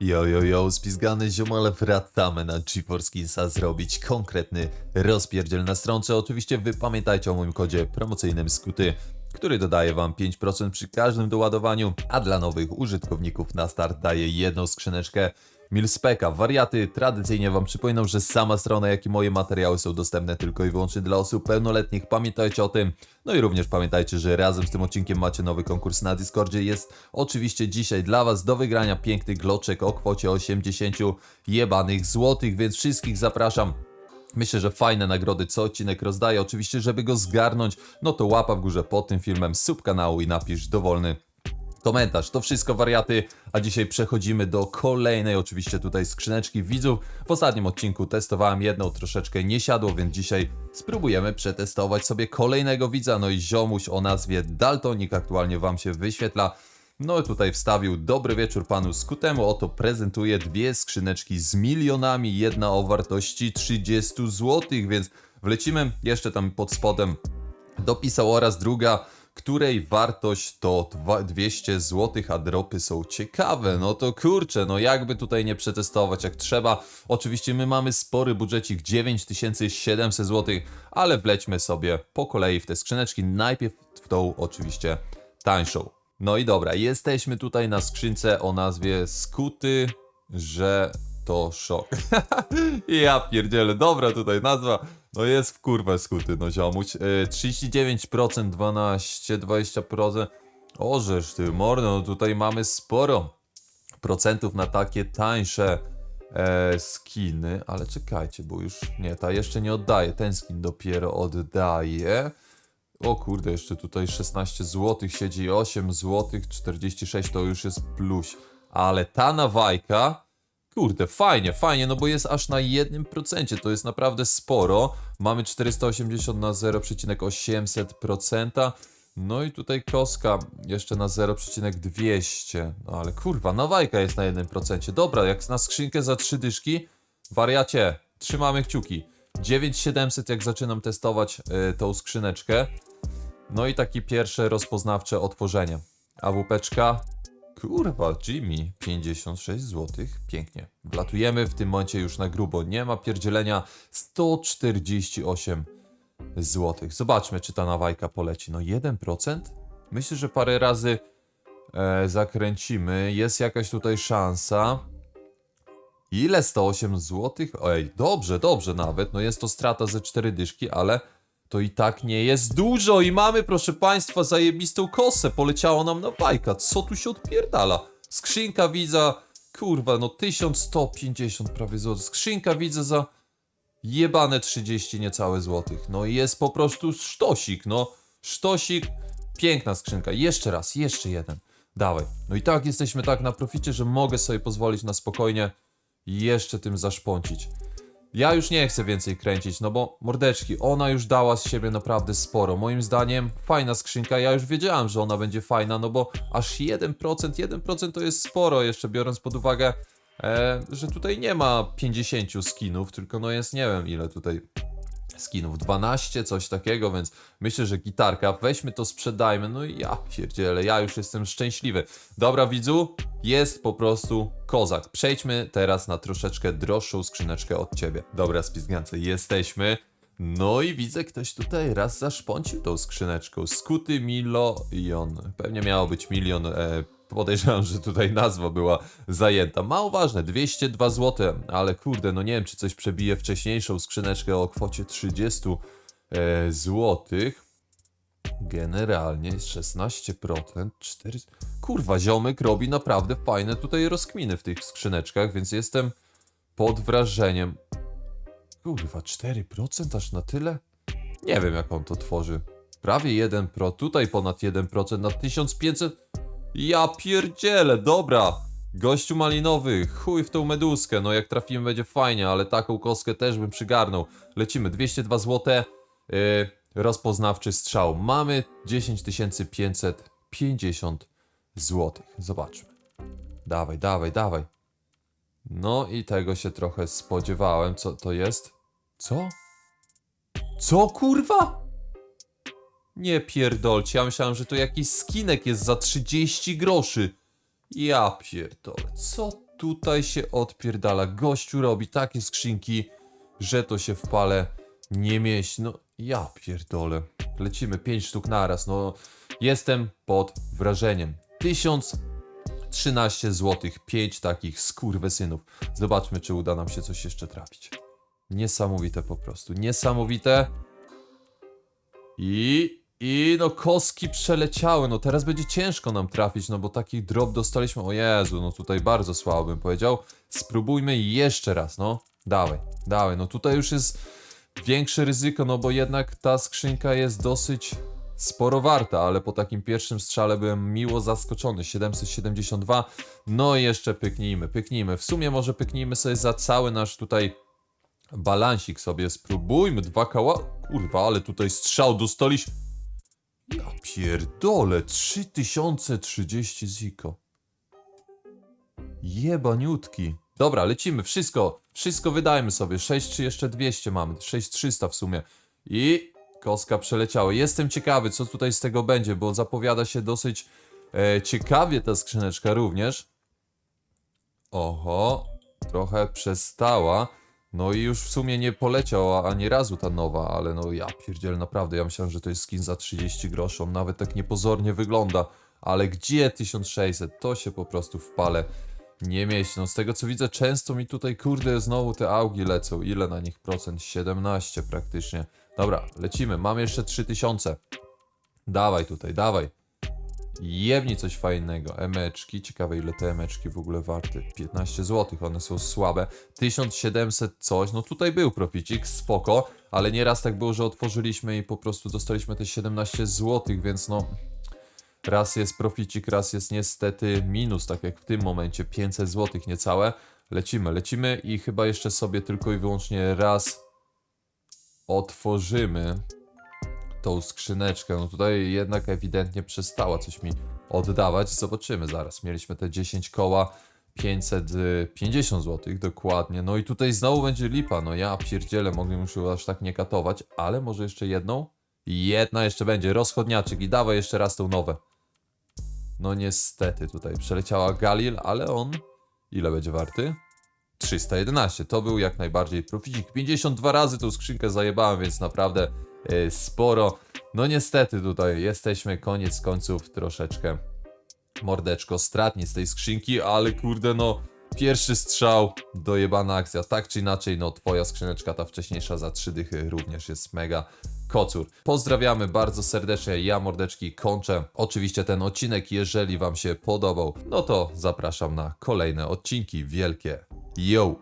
Yo, yo, yo, spizgany ziomale, wracamy na GeForce Skinsa zrobić konkretny rozpierdziel na stronce. Oczywiście wy pamiętajcie o moim kodzie promocyjnym SKUTY, który dodaje wam 5% przy każdym doładowaniu, a dla nowych użytkowników na start daje jedną skrzyneczkę Milspeka. Wariaty tradycyjnie wam przypominam, że sama strona, jak i moje materiały są dostępne tylko i wyłącznie dla osób pełnoletnich. Pamiętajcie o tym. No i również pamiętajcie, że razem z tym odcinkiem macie nowy konkurs na Discordzie. Jest oczywiście dzisiaj dla was do wygrania piękny gloczek o kwocie 80 jebanych złotych, więc wszystkich zapraszam. Myślę, że fajne nagrody co odcinek rozdaję. Oczywiście, żeby go zgarnąć, no to łapa w górze pod tym filmem, sub kanału i napisz dowolny komentarz. To wszystko wariaty, a dzisiaj przechodzimy do kolejnej oczywiście tutaj skrzyneczki widzów. W ostatnim odcinku testowałem jedną, troszeczkę nie siadło, więc dzisiaj spróbujemy przetestować sobie kolejnego widza. No i ziomuś o nazwie Daltonik aktualnie wam się wyświetla. No i tutaj wstawił dobry wieczór panu Skutemu. Oto prezentuje dwie skrzyneczki z milionami, jedna o wartości 30 zł, więc wlecimy jeszcze tam pod spodem dopisał oraz druga, której wartość to dwa- 200 zł, a dropy są ciekawe. No to kurczę, no jakby tutaj nie przetestować jak trzeba. Oczywiście my mamy spory budżecik 9700 zł, ale wlećmy sobie po kolei w te skrzyneczki. Najpierw w tą oczywiście tańszą. No i dobra, jesteśmy tutaj na skrzynce o nazwie Skuty, że to szok. ja pierdzielę, dobra tutaj nazwa. No jest w kurwę skuty, no ziomuś. Yy, 39%, 12, 20%. Ożesz ty, mordo, no tutaj mamy sporo procentów na takie tańsze e, skiny, ale czekajcie, bo już nie, ta jeszcze nie oddaje, ten skin dopiero oddaje. O kurde, jeszcze tutaj 16 zł siedzi, 8 zł, 46 to już jest plus. Ale ta nawajka, kurde, fajnie, fajnie, no bo jest aż na 1%, to jest naprawdę sporo. Mamy 480 na 0,8%. No i tutaj koska jeszcze na 0,200. No ale kurwa, nawajka jest na 1%. Dobra, jak na skrzynkę za 3 dyszki, wariacie, trzymamy kciuki. 9700 jak zaczynam testować y, tą skrzyneczkę. No i takie pierwsze rozpoznawcze otworzenie. AWPczka, kurwa, Jimmy, 56 zł, pięknie. Wlatujemy w tym momencie już na grubo, nie ma pierdzielenia, 148 zł. Zobaczmy, czy ta nawajka poleci. No 1%? Myślę, że parę razy e, zakręcimy, jest jakaś tutaj szansa. Ile? 108 zł? Ej, dobrze, dobrze nawet. No jest to strata ze 4 dyszki, ale to i tak nie jest dużo. I mamy, proszę Państwa, zajebistą kosę. Poleciało nam na bajka. Co tu się odpierdala? Skrzynka widza, kurwa, no 1150 prawie złotych. Skrzynka widzę za jebane 30 niecałe złotych. No i jest po prostu sztosik, no. Sztosik, piękna skrzynka. Jeszcze raz, jeszcze jeden. Dawaj. No i tak jesteśmy tak na proficie, że mogę sobie pozwolić na spokojnie jeszcze tym zaszpącić. Ja już nie chcę więcej kręcić, no bo mordeczki, ona już dała z siebie naprawdę sporo. Moim zdaniem fajna skrzynka, ja już wiedziałem, że ona będzie fajna, no bo aż 1%, 1% to jest sporo, jeszcze biorąc pod uwagę, e, że tutaj nie ma 50 skinów, tylko no jest nie wiem ile tutaj skinów, 12, coś takiego, więc myślę, że gitarka, weźmy to, sprzedajmy, no i ja pierdzielę, ja już jestem szczęśliwy. Dobra widzu, jest po prostu kozak. Przejdźmy teraz na troszeczkę droższą skrzyneczkę od ciebie. Dobra spizgance, jesteśmy. No i widzę, ktoś tutaj raz zaszpącił tą skrzyneczką. Skuty milion. Pewnie miało być milion. E, podejrzewam, że tutaj nazwa była zajęta. Mało ważne, 202 zł, ale kurde, no nie wiem, czy coś przebije wcześniejszą skrzyneczkę o kwocie 30 e, złotych. Generalnie jest 16%, 4... Kurwa, ziomek robi naprawdę fajne tutaj rozkminy w tych skrzyneczkach, więc jestem pod wrażeniem. Kurwa, 4% aż na tyle? Nie wiem, jak on to tworzy. Prawie 1%, pro, tutaj ponad 1% na 1500. Ja pierdzielę, dobra. Gościu malinowy, chuj w tą meduskę. No jak trafimy będzie fajnie, ale taką kostkę też bym przygarnął. Lecimy, 202 zł. Yy, rozpoznawczy strzał. Mamy 10 550 zł. Zobaczmy. Dawaj, dawaj, dawaj. No i tego się trochę spodziewałem. Co to jest? Co? Co kurwa? Nie pierdolcie, ja myślałem, że to jakiś skinek jest za 30 groszy. Ja pierdolę, co tutaj się odpierdala. Gościu robi takie skrzynki, że to się w pale nie mieści. No ja pierdolę. Lecimy 5 sztuk naraz. No jestem pod wrażeniem. 1013 zł, 5 takich skurwesynów. Zobaczmy, czy uda nam się coś jeszcze trafić. Niesamowite po prostu. Niesamowite. I, I no kostki przeleciały, no teraz będzie ciężko nam trafić, no bo taki drop dostaliśmy, o Jezu, no tutaj bardzo słabo bym powiedział. Spróbujmy jeszcze raz, no. Dawaj, dawaj, no tutaj już jest większe ryzyko, no bo jednak ta skrzynka jest dosyć sporo warta, ale po takim pierwszym strzale byłem miło zaskoczony, 772, no i jeszcze pyknijmy, pyknijmy, w sumie może pyknijmy sobie za cały nasz tutaj balansik sobie spróbujmy. Dwa kała... Kurwa, ale tutaj strzał dostaliśmy. Pierdolę, 3030 ziko. Jebaniutki. Dobra, lecimy, wszystko, wszystko wydajmy sobie. 6 czy jeszcze 200 mamy, 6300 w sumie. I koska przeleciała. Jestem ciekawy, co tutaj z tego będzie, bo zapowiada się dosyć e, ciekawie ta skrzyneczka również. Oho, trochę przestała. No i już w sumie nie poleciała ani razu ta nowa, ale no ja pierdziel naprawdę, ja myślałem, że to jest skin za 30 groszy, on nawet tak niepozornie wygląda, ale gdzie 1600? To się po prostu w pale nie mieści. No z tego co widzę, często mi tutaj kurde znowu te augi lecą. Ile na nich procent? 17 praktycznie. Dobra, lecimy, mam jeszcze 3000. Dawaj tutaj, dawaj. Jebni coś fajnego. Emeczki. Ciekawe ile te emeczki w ogóle warte. 15 zł, one są słabe. 1700 coś. No tutaj był proficik, spoko. Ale nieraz tak było, że otworzyliśmy i po prostu dostaliśmy te 17 zł, więc no... Raz jest proficik, raz jest niestety minus, tak jak w tym momencie. 500 zł niecałe. Lecimy, lecimy i chyba jeszcze sobie tylko i wyłącznie raz otworzymy tą skrzyneczkę. No tutaj jednak ewidentnie przestała coś mi oddawać. Zobaczymy zaraz. Mieliśmy te 10 koła. 550 zł dokładnie. No i tutaj znowu będzie lipa. No ja pierdzielę, mogłem już aż tak nie katować, ale może jeszcze jedną? Jedna jeszcze będzie, rozchodniaczyk i dawaj jeszcze raz tą nowe. No niestety tutaj przeleciała Galil, ale on ile będzie warty? 311. To był jak najbardziej proficik. 52 razy tą skrzynkę zajebałem, więc naprawdę sporo. No niestety tutaj jesteśmy koniec końców troszeczkę mordeczko stratni z tej skrzynki, ale kurde no pierwszy strzał, dojebana akcja. Tak czy inaczej, no twoja skrzyneczka ta wcześniejsza za trzy dychy również jest mega kocur. Pozdrawiamy bardzo serdecznie, ja mordeczki kończę. Oczywiście ten odcinek, jeżeli wam się podobał, no to zapraszam na kolejne odcinki. Wielkie yo!